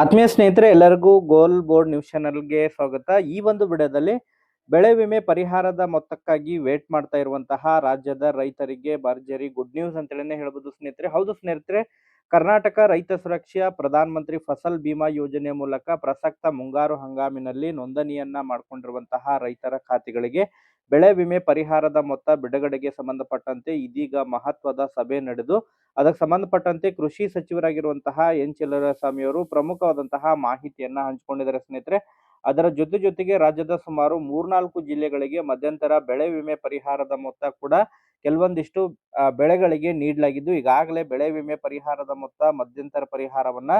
ಆತ್ಮೀಯ ಸ್ನೇಹಿತರೆ, ಎಲ್ಲರಿಗೂ ಗೋಲ್ ಬೋರ್ಡ್ ನ್ಯೂಸ್ ಚಾನಲ್ಗೆ ಸ್ವಾಗತ. ಈ ಒಂದು ವಿಡಿಯೋದಲ್ಲಿ ಬೆಳೆ ವಿಮೆ ಪರಿಹಾರದ ಮೊತ್ತಕ್ಕಾಗಿ ವೇಟ್ ಮಾಡ್ತಾ ಇರುವಂತಹ ರಾಜ್ಯದ ರೈತರಿಗೆ ಭರ್ಜರಿ ಗುಡ್ ನ್ಯೂಸ್ ಅಂತೇಳಿ ಹೇಳ್ಬೋದು ಸ್ನೇಹಿತರೆ. ಹೌದು ಸ್ನೇಹಿತರೆ, ಕರ್ನಾಟಕ ರೈತ ಸುರಕ್ಷಾ ಪ್ರಧಾನ ಮಂತ್ರಿ ಫಸಲ್ ಬಿಮಾ ಯೋಜನೆ ಮೂಲಕ ಪ್ರಸಕ್ತ ಮುಂಗಾರು ಹಂಗಾಮಿನಲ್ಲಿ ನೋಂದಣಿಯನ್ನ ಮಾಡಿಕೊಂಡಿರುವಂತಹ ರೈತರ ಖಾತೆಗಳಿಗೆ ಬೆಳೆ ವಿಮೆ ಪರಿಹಾರದ ಮೊತ್ತ ಬಿಡುಗಡೆಗೆ ಸಂಬಂಧಪಟ್ಟಂತೆ ಇದೀಗ ಮಹತ್ವದ ಸಭೆ ನಡೆದು, ಅದಕ್ಕೆ ಸಂಬಂಧಪಟ್ಟಂತೆ ಕೃಷಿ ಸಚಿವರಾಗಿರುವಂತಹ ಎನ್ ಸ್ವಾಮಿ ಅವರು ಪ್ರಮುಖವಾದಂತಹ ಮಾಹಿತಿಯನ್ನ ಹಂಚಿಕೊಂಡಿದ್ದಾರೆ. ಸ್ನೇಹಿತರೆ, ಅದರ ಜೊತೆ ಜೊತೆಗೆ ರಾಜ್ಯದ ಸುಮಾರು ಮೂರ್ನಾಲ್ಕು ಜಿಲ್ಲೆಗಳಿಗೆ ಮಧ್ಯಂತರ ಬೆಳೆ ವಿಮೆ ಪರಿಹಾರದ ಮೊತ್ತ ಕೂಡ ಕೆಲವೊಂದಿಷ್ಟು ಬೆಳೆಗಳಿಗೆ ನೀಡಲಾಗಿದ್ದು, ಈಗಾಗಲೇ ಬೆಳೆ ವಿಮೆ ಪರಿಹಾರದ ಮೊತ್ತ ಮಧ್ಯಂತರ ಪರಿಹಾರವನ್ನ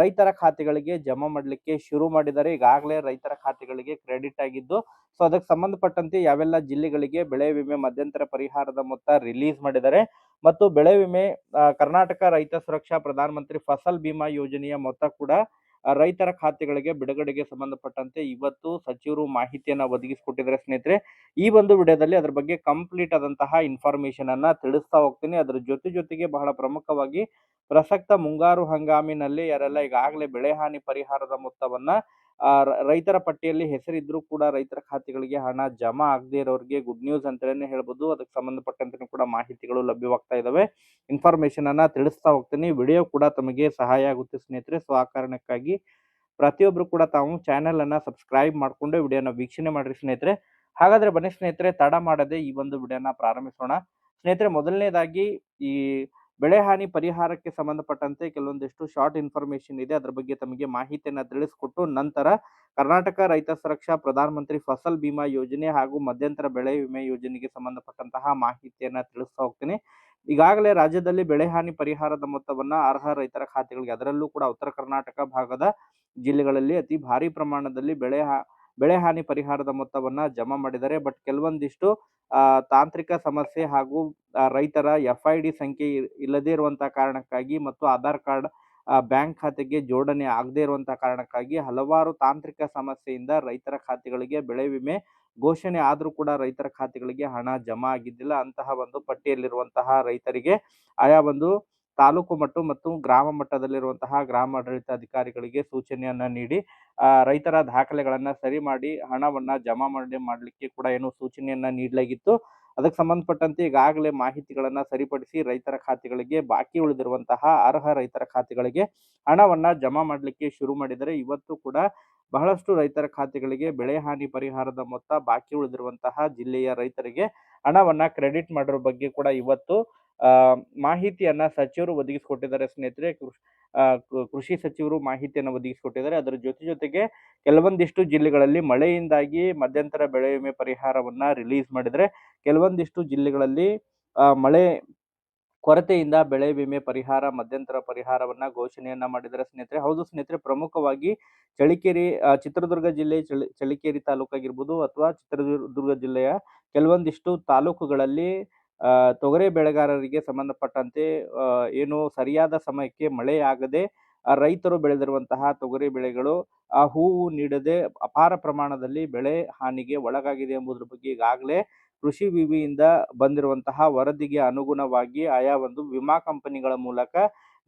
ರೈತರ ಖಾತೆಗಳಿಗೆ ಜಮಾ ಮಾಡಲಿಕ್ಕೆ ಶುರು ಮಾಡಿದ್ದಾರೆ. ಈಗಾಗಲೇ ರೈತರ ಖಾತೆಗಳಿಗೆ ಕ್ರೆಡಿಟ್ ಆಗಿದ್ದು, ಸೊ ಅದಕ್ಕೆ ಸಂಬಂಧಪಟ್ಟಂತೆ ಯಾವೆಲ್ಲ ಜಿಲ್ಲೆಗಳಿಗೆ ಬೆಳೆ ವಿಮೆ ಮಧ್ಯಂತರ ಪರಿಹಾರದ ಮೊತ್ತ ರಿಲೀಸ್ ಮಾಡಿದ್ದಾರೆ. ಮತ್ತು ಬೆಳೆ ವಿಮೆ ಕರ್ನಾಟಕ ರೈತ ಸುರಕ್ಷಾ ಪ್ರಧಾನ ಮಂತ್ರಿ ಫಸಲ್ ಬಿಮಾ ಯೋಜನೆಯ ಮೊತ್ತ ಕೂಡ ರೈತರ ಖಾತೆಗಳಿಗೆ ಬಿಡುಗಡೆಗೆ ಸಂಬಂಧಪಟ್ಟಂತೆ ಇವತ್ತು ಸಚಿವರು ಮಾಹಿತಿಯನ್ನ ಒದಗಿಸಿಕೊಟ್ಟಿದ್ದಾರೆ ಸ್ನೇಹಿತರೆ. ಈ ಒಂದು ವಿಡಿಯೋದಲ್ಲಿ ಅದ್ರ ಬಗ್ಗೆ ಕಂಪ್ಲೀಟ್ ಆದಂತಹ ಇನ್ಫಾರ್ಮೇಶನ್ ಅನ್ನ ತಿಳಿಸ್ತಾ ಹೋಗ್ತೀನಿ. ಅದ್ರ ಜೊತೆ ಜೊತೆಗೆ ಬಹಳ ಪ್ರಮುಖವಾಗಿ ಪ್ರಸಕ್ತ ಮುಂಗಾರು ಹಂಗಾಮಿನಲ್ಲಿ ಯಾರೆಲ್ಲ ಈಗಾಗಲೇ ಬೆಳೆ ಹಾನಿ ಪರಿಹಾರದ ಮೊತ್ತವನ್ನ ರೈತರ ಪಟ್ಟಿಯಲ್ಲಿ ಹೆಸರಿದ್ರು ಕೂಡ ರೈತರ ಖಾತೆಗಳಿಗೆ ಹಣ ಜಮಾ ಆಗದೇ ಇರೋರಿಗೆ ಗುಡ್ ನ್ಯೂಸ್ ಅಂತಲೇ ಹೇಳ್ಬೋದು. ಅದಕ್ಕೆ ಸಂಬಂಧಪಟ್ಟಂತೆ ಕೂಡ ಮಾಹಿತಿಗಳು ಲಭ್ಯವಾಗ್ತಾ ಇದಾವೆ. ಇನ್ಫಾರ್ಮೇಶನ್ ಅನ್ನ ತಿಳಿಸ್ತಾ ಹೋಗ್ತೀನಿ. ವಿಡಿಯೋ ಕೂಡ ತಮಗೆ ಸಹಾಯ ಆಗುತ್ತೆ ಸ್ನೇಹಿತರೆ. ಸೊ ಆ ಕಾರಣಕ್ಕಾಗಿ ಪ್ರತಿಯೊಬ್ರು ಕೂಡ ತಾವು ಚಾನೆಲ್ ಅನ್ನ ಸಬ್ಸ್ಕ್ರೈಬ್ ಮಾಡಿಕೊಂಡು ವಿಡಿಯೋನ ವೀಕ್ಷಣೆ ಮಾಡ್ರಿ ಸ್ನೇಹಿತರೆ. ಹಾಗಾದ್ರೆ ಬನ್ನಿ ಸ್ನೇಹಿತರೆ, ತಡ ಮಾಡದೆ ಈ ಒಂದು ವಿಡಿಯೋನ ಪ್ರಾರಂಭಿಸೋಣ. ಸ್ನೇಹಿತರೆ, ಮೊದಲನೇದಾಗಿ ಈ ಬೆಳೆ ಹಾನಿ ಪರಿಹಾರಕ್ಕೆ ಸಂಬಂಧಪಟ್ಟಂತೆ ಕೆಲವೊಂದಿಷ್ಟು ಶಾರ್ಟ್ ಇನ್ಫಾರ್ಮೇಶನ್ ಇದೆ. ಅದರ ಬಗ್ಗೆ ತಮಗೆ ಮಾಹಿತಿಯನ್ನು ತಿಳಿಸಿಕೊಟ್ಟು ನಂತರ ಕರ್ನಾಟಕ ರೈತ ಸುರಕ್ಷಾ ಪ್ರಧಾನ ಮಂತ್ರಿ ಫಸಲ್ ಬಿಮಾ ಯೋಜನೆ ಹಾಗೂ ಮಧ್ಯಂತರ ಬೆಳೆ ವಿಮೆ ಯೋಜನೆಗೆ ಸಂಬಂಧಪಟ್ಟಂತಹ ಮಾಹಿತಿಯನ್ನು ತಿಳಿಸ್ತಾ ಹೋಗ್ತೀನಿ. ಈಗಾಗಲೇ ರಾಜ್ಯದಲ್ಲಿ ಬೆಳೆ ಹಾನಿ ಪರಿಹಾರದ ಮೊತ್ತವನ್ನ ಅರ್ಹ ರೈತರ ಖಾತೆಗಳಿಗೆ, ಅದರಲ್ಲೂ ಕೂಡ ಉತ್ತರ ಕರ್ನಾಟಕ ಭಾಗದ ಜಿಲ್ಲೆಗಳಲ್ಲಿ ಅತಿ ಭಾರಿ ಪ್ರಮಾಣದಲ್ಲಿ ಬೆಳೆ ಬೆಳೆ ಹಾನಿ ಪರಿಹಾರದ ಮೊತ್ತವನ್ನ ಜಮಾ ಮಾಡಿದ್ದಾರೆ. ಬಟ್ ಕೆಲವೊಂದಿಷ್ಟು ತಾಂತ್ರಿಕ ಸಮಸ್ಯೆ ಹಾಗೂ ರೈತರ ಎಫ್ ಐ ಡಿ ಸಂಖ್ಯೆ ಇಲ್ಲದೇ ಇರುವಂತಹ ಕಾರಣಕ್ಕಾಗಿ ಮತ್ತು ಆಧಾರ್ ಕಾರ್ಡ್ ಬ್ಯಾಂಕ್ ಖಾತೆಗೆ ಜೋಡಣೆ ಆಗದೇ ಇರುವಂತಹ ಕಾರಣಕ್ಕಾಗಿ ಹಲವಾರು ತಾಂತ್ರಿಕ ಸಮಸ್ಯೆಯಿಂದ ರೈತರ ಖಾತೆಗಳಿಗೆ ಬೆಳೆ ವಿಮೆ ಘೋಷಣೆ ಆದರೂ ಕೂಡ ರೈತರ ಖಾತೆಗಳಿಗೆ ಹಣ ಜಮಾ ಆಗಿದ್ದಿಲ್ಲ. ಅಂತಹ ಒಂದು ಪಟ್ಟಿಯಲ್ಲಿರುವಂತಹ ರೈತರಿಗೆ ಆಯಾ ಒಂದು ತಾಲೂಕು ಮಟ್ಟ ಮತ್ತು ಗ್ರಾಮ ಮಟ್ಟದಲ್ಲಿರುವಂತಹ ಗ್ರಾಮ ಆಡಳಿತ ಅಧಿಕಾರಿಗಳಿಗೆ ಸೂಚನೆಯನ್ನ ನೀಡಿ ರೈತರ ದಾಖಲೆಗಳನ್ನ ಸರಿ ಮಾಡಿ, ಹಣವನ್ನ ಜಮಾ ಮಾಡಿ ಮಾಡಲಿಕ್ಕೆ ಕೂಡ ಏನು ಸೂಚನೆಯನ್ನ ನೀಡಲಾಗಿತ್ತು. ಅದಕ್ಕೆ ಸಂಬಂಧಪಟ್ಟಂತೆ ಈಗಾಗಲೇ ಮಾಹಿತಿಗಳನ್ನ ಸರಿಪಡಿಸಿ ರೈತರ ಖಾತೆಗಳಿಗೆ, ಬಾಕಿ ಉಳಿದಿರುವಂತಹ ಅರ್ಹ ರೈತರ ಖಾತೆಗಳಿಗೆ ಹಣವನ್ನ ಜಮಾ ಮಾಡಲಿಕ್ಕೆ ಶುರು ಮಾಡಿದರೆ ಇವತ್ತು ಕೂಡ ಬಹಳಷ್ಟು ರೈತರ ಖಾತೆಗಳಿಗೆ ಬೆಳೆ ಹಾನಿ ಪರಿಹಾರದ ಮೊತ್ತ ಬಾಕಿ ಉಳಿದಿರುವಂತಹ ಜಿಲ್ಲೆಯ ರೈತರಿಗೆ ಹಣವನ್ನ ಕ್ರೆಡಿಟ್ ಮಾಡಿರೋ ಬಗ್ಗೆ ಕೂಡ ಇವತ್ತು ಮಾಹಿತಿಯನ್ನ ಸಚಿವರು ಒದಗಿಸಿಕೊಟ್ಟಿದ್ದಾರೆ ಸ್ನೇಹಿತರೆ. ಕೃಷ್- ಸಚಿವರು ಮಾಹಿತಿಯನ್ನು ಒದಗಿಸಿಕೊಟ್ಟಿದ್ದಾರೆ. ಅದರ ಜೊತೆ ಜೊತೆಗೆ ಕೆಲವೊಂದಿಷ್ಟು ಜಿಲ್ಲೆಗಳಲ್ಲಿ ಮಳೆಯಿಂದಾಗಿ ಮಧ್ಯಂತರ ಬೆಳೆ ವಿಮೆ ಪರಿಹಾರವನ್ನ ರಿಲೀಸ್ ಮಾಡಿದರೆ, ಕೆಲವೊಂದಿಷ್ಟು ಜಿಲ್ಲೆಗಳಲ್ಲಿ ಮಳೆ ಕೊರತೆಯಿಂದ ಬೆಳೆ ವಿಮೆ ಪರಿಹಾರ, ಮಧ್ಯಂತರ ಪರಿಹಾರವನ್ನ ಘೋಷಣೆಯನ್ನ ಮಾಡಿದರೆ ಸ್ನೇಹಿತರೆ. ಹೌದು ಸ್ನೇಹಿತರೆ, ಪ್ರಮುಖವಾಗಿ ಚಳಿಕೇರಿ ಚಿತ್ರದುರ್ಗ ಜಿಲ್ಲೆ, ಚಳಿ, ಚಳಿಕೇರಿ ತಾಲೂಕಾಗಿರ್ಬೋದು ಅಥವಾ ಚಿತ್ರದುರ್ಗ ಜಿಲ್ಲೆಯ ಕೆಲವೊಂದಿಷ್ಟು ತಾಲೂಕುಗಳಲ್ಲಿ ತೊಗರಿ ಬೆಳೆಗಾರರಿಗೆ ಸಂಬಂಧಪಟ್ಟಂತೆ ಏನು ಸರಿಯಾದ ಸಮಯಕ್ಕೆ ಮಳೆ ಆಗದೆ ಆ, ರೈತರು ಬೆಳೆದಿರುವಂತಹ ತೊಗರಿ ಬೆಳೆಗಳು ಆ ಹೂವು ನೀಡದೆ ಅಪಾರ ಪ್ರಮಾಣದಲ್ಲಿ ಬೆಳೆ ಹಾನಿಗೆ ಒಳಗಾಗಿದೆ ಎಂಬುದರ ಬಗ್ಗೆ ಈಗಾಗಲೇ ಕೃಷಿ ವಿವಿಯಿಂದ ಬಂದಿರುವಂತಹ ವರದಿಗೆ ಅನುಗುಣವಾಗಿ ಆಯಾ ಒಂದು ವಿಮಾ ಕಂಪನಿಗಳ ಮೂಲಕ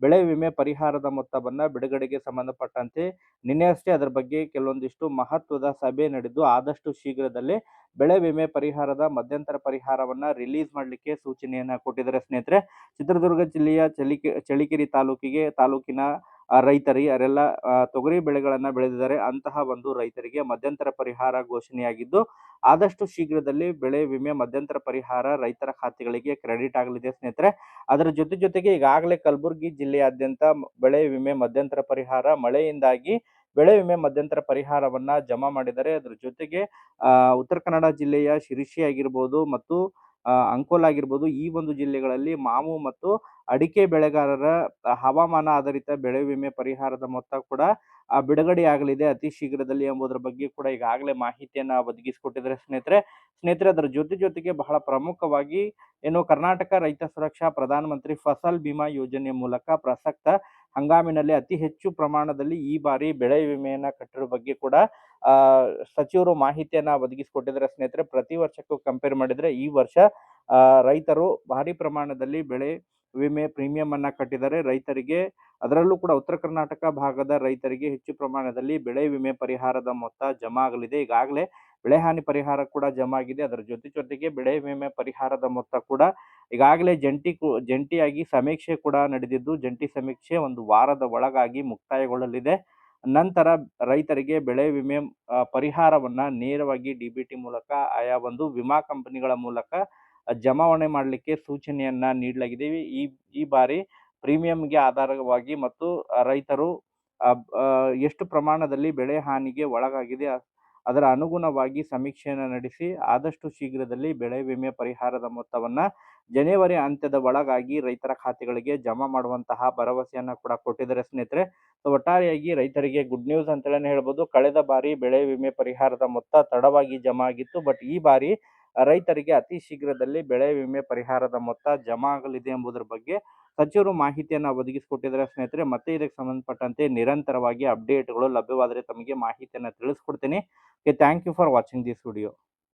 ಬೆಳೆ ವಿಮೆ ಪರಿಹಾರದ ಮೊತ್ತವನ್ನ ಬಿಡುಗಡೆಗೆ ಸಂಬಂಧಪಟ್ಟಂತೆ ನಿನ್ನೆಯಷ್ಟೇ ಅದರ ಬಗ್ಗೆ ಕೆಲವೊಂದಿಷ್ಟು ಮಹತ್ವದ ಸಭೆ ನಡೆದು ಆದಷ್ಟು ಶೀಘ್ರದಲ್ಲೇ ಬೆಳೆ ವಿಮೆ ಪರಿಹಾರದ ಮಧ್ಯಂತರ ಪರಿಹಾರವನ್ನ ರಿಲೀಸ್ ಮಾಡಲಿಕ್ಕೆ ಸೂಚನೆಯನ್ನ ಕೊಟ್ಟಿದ್ದಾರೆ ಸ್ನೇಹಿತರೆ. ಚಿತ್ರದುರ್ಗ ಜಿಲ್ಲೆಯ ಚಳಿಕೆ ಚಳಿಕೆರೆ ತಾಲೂಕಿಗೆ, ತಾಲೂಕಿನ ಆ, ರೈತರಿ ಅವರೆಲ್ಲ ತೊಗರಿ ಬೆಳೆಗಳನ್ನ ಬೆಳೆದಿದ್ದಾರೆ. ಅಂತಹ ಒಂದು ರೈತರಿಗೆ ಮಧ್ಯಂತರ ಪರಿಹಾರ ಘೋಷಣೆಯಾಗಿದ್ದು ಆದಷ್ಟು ಶೀಘ್ರದಲ್ಲಿ ಬೆಳೆ ವಿಮೆ ಮಧ್ಯಂತರ ಪರಿಹಾರ ರೈತರ ಖಾತೆಗಳಿಗೆ ಕ್ರೆಡಿಟ್ ಆಗಲಿದೆ ಸ್ನೇಹಿತರೆ. ಅದರ ಜೊತೆ ಜೊತೆಗೆ ಈಗಾಗಲೇ ಕಲಬುರಗಿ ಜಿಲ್ಲೆಯಾದ್ಯಂತ ಬೆಳೆ ವಿಮೆ ಮಧ್ಯಂತರ ಪರಿಹಾರ ಮಳೆಯಿಂದಾಗಿ ಬೆಳೆ ವಿಮೆ ಮಧ್ಯಂತರ ಪರಿಹಾರವನ್ನ ಜಮಾ ಮಾಡಿದ್ದಾರೆ. ಅದರ ಜೊತೆಗೆ ಉತ್ತರ ಕನ್ನಡ ಜಿಲ್ಲೆಯ ಶಿರಸಿ ಆಗಿರ್ಬೋದು ಮತ್ತು ಅಂಕೋಲ ಆಗಿರ್ಬೋದು. ಈ ಒಂದು ಜಿಲ್ಲೆಗಳಲ್ಲಿ ಮಾವು ಮತ್ತು ಅಡಿಕೆ ಬೆಳೆಗಾರರ ಹವಾಮಾನ ಆಧಾರಿತ ಬೆಳೆ ವಿಮೆ ಪರಿಹಾರದ ಮೊತ್ತ ಕೂಡ ಬಿಡುಗಡೆ ಆಗಲಿದೆ ಅತಿ ಶೀಘ್ರದಲ್ಲಿ ಎಂಬುದರ ಬಗ್ಗೆ ಕೂಡ ಈಗಾಗಲೇ ಮಾಹಿತಿಯನ್ನ ಒದಗಿಸಿಕೊಟ್ಟಿದ್ದಾರೆ ಸ್ನೇಹಿತರೆ. ಸ್ನೇಹಿತರೆ, ಅದರ ಜೊತೆ ಜೊತೆಗೆ ಬಹಳ ಪ್ರಮುಖವಾಗಿ ಏನು ಕರ್ನಾಟಕ ರೈತ ಸುರಕ್ಷಾ ಪ್ರಧಾನ ಮಂತ್ರಿ ಫಸಲ್ ಬಿಮಾ ಯೋಜನೆ ಮೂಲಕ ಪ್ರಸಕ್ತ ಹಂಗಾಮಿನಲ್ಲಿ ಅತಿ ಹೆಚ್ಚು ಪ್ರಮಾಣದಲ್ಲಿ ಈ ಬಾರಿ ಬೆಳೆ ವಿಮೆಯನ್ನ ಕಟ್ಟಿರೋ ಬಗ್ಗೆ ಕೂಡ ಸಚಿವರು ಮಾಹಿತಿಯನ್ನ ಒದಗಿಸಿಕೊಟ್ಟಿದ್ದಾರೆ. ಸ್ನೇಹಿತರೆ, ಪ್ರತಿ ವರ್ಷಕ್ಕೂ ಕಂಪೇರ್ ಮಾಡಿದ್ರೆ ಈ ವರ್ಷ ರೈತರು ಭಾರಿ ಪ್ರಮಾಣದಲ್ಲಿ ಬೆಳೆ ವಿಮೆ ಪ್ರೀಮಿಯಂ ಅನ್ನ ಕಟ್ಟಿದರೆ ರೈತರಿಗೆ ಅದರಲ್ಲೂ ಕೂಡ ಉತ್ತರ ಕರ್ನಾಟಕ ಭಾಗದ ರೈತರಿಗೆ ಹೆಚ್ಚು ಪ್ರಮಾಣದಲ್ಲಿ ಬೆಳೆ ವಿಮೆ ಪರಿಹಾರದ ಮೊತ್ತ ಜಮಾ ಆಗಲಿದೆ. ಈಗಾಗಲೇ ಬೆಳೆ ಹಾನಿ ಪರಿಹಾರ ಕೂಡ ಜಮಾ ಆಗಿದೆ. ಅದರ ಜೊತೆ ಜೊತೆಗೆ ಬೆಳೆ ವಿಮೆ ಪರಿಹಾರದ ಮೊತ್ತ ಕೂಡ ಈಗಾಗಲೇ ಜಂಟಿ ಜಂಟಿಯಾಗಿ ಸಮೀಕ್ಷೆ ಕೂಡ ನಡೆದಿದ್ದು, ಜಂಟಿ ಸಮೀಕ್ಷೆ ಒಂದು ವಾರದ ಒಳಗಾಗಿ ಮುಕ್ತಾಯಗೊಳ್ಳಲಿದೆ. ನಂತರ ರೈತರಿಗೆ ಬೆಳೆ ವಿಮೆ ಪರಿಹಾರವನ್ನು ನೇರವಾಗಿ ಡಿ ಬಿ ಟಿ ಮೂಲಕ ಆಯಾ ಒಂದು ವಿಮಾ ಕಂಪನಿಗಳ ಮೂಲಕ ಜಮಾವಣೆ ಮಾಡಲಿಕ್ಕೆ ಸೂಚನೆಯನ್ನ ನೀಡಲಾಗಿದೆ. ಈ ಈ ಬಾರಿ ಪ್ರೀಮಿಯಂಗೆ ಆಧಾರವಾಗಿ ಮತ್ತು ರೈತರು ಎಷ್ಟು ಪ್ರಮಾಣದಲ್ಲಿ ಬೆಳೆ ಹಾನಿಗೆ ಒಳಗಾಗಿದೆ, ಅದರ ಅನುಗುಣವಾಗಿ ಸಮೀಕ್ಷೆಯನ್ನು ನಡೆಸಿ, ಆದಷ್ಟು ಶೀಘ್ರದಲ್ಲಿ ಬೆಳೆ ವಿಮೆ ಪರಿಹಾರದ ಮೊತ್ತವನ್ನ ಜನವರಿ ಅಂತ್ಯದ ಒಳಗಾಗಿ ರೈತರ ಖಾತೆಗಳಿಗೆ ಜಮಾ ಮಾಡುವಂತಹ ಭರವಸೆಯನ್ನ ಕೂಡ ಕೊಟ್ಟಿದ್ದಾರೆ ಸ್ನೇಹಿತರೆ. ಸೊ ಒಟ್ಟಾರೆಯಾಗಿ ರೈತರಿಗೆ ಗುಡ್ ನ್ಯೂಸ್ ಅಂತಲೇ ಹೇಳ್ಬೋದು. ಕಳೆದ ಬಾರಿ ಬೆಳೆ ವಿಮೆ ಪರಿಹಾರದ ಮೊತ್ತ ತಡವಾಗಿ ಜಮಾ ಆಗಿತ್ತು. ಬಟ್ ಈ ಬಾರಿ ರೈತರಿಗೆ ಅತಿ ಶೀಘ್ರದಲ್ಲಿ ಬೆಳೆ ವಿಮೆ ಪರಿಹಾರದ ಮೊತ್ತ ಜಮಾ ಆಗಲಿದೆ ಎಂಬುದರ ಬಗ್ಗೆ ಸಚಿವರು ಮಾಹಿತಿಯನ್ನು ಒದಗಿಸಿಕೊಟ್ಟಿದ್ದಾರೆ ಸ್ನೇಹಿತರೆ. ಮತ್ತೆ ಇದಕ್ಕೆ ಸಂಬಂಧಪಟ್ಟಂತೆ ನಿರಂತರವಾಗಿ ಅಪ್ಡೇಟ್ಗಳು ಲಭ್ಯವಾದರೆ ತಮಗೆ ಮಾಹಿತಿಯನ್ನು ತಿಳಿಸ್ಕೊಡ್ತೀನಿ. Thank you for watching this video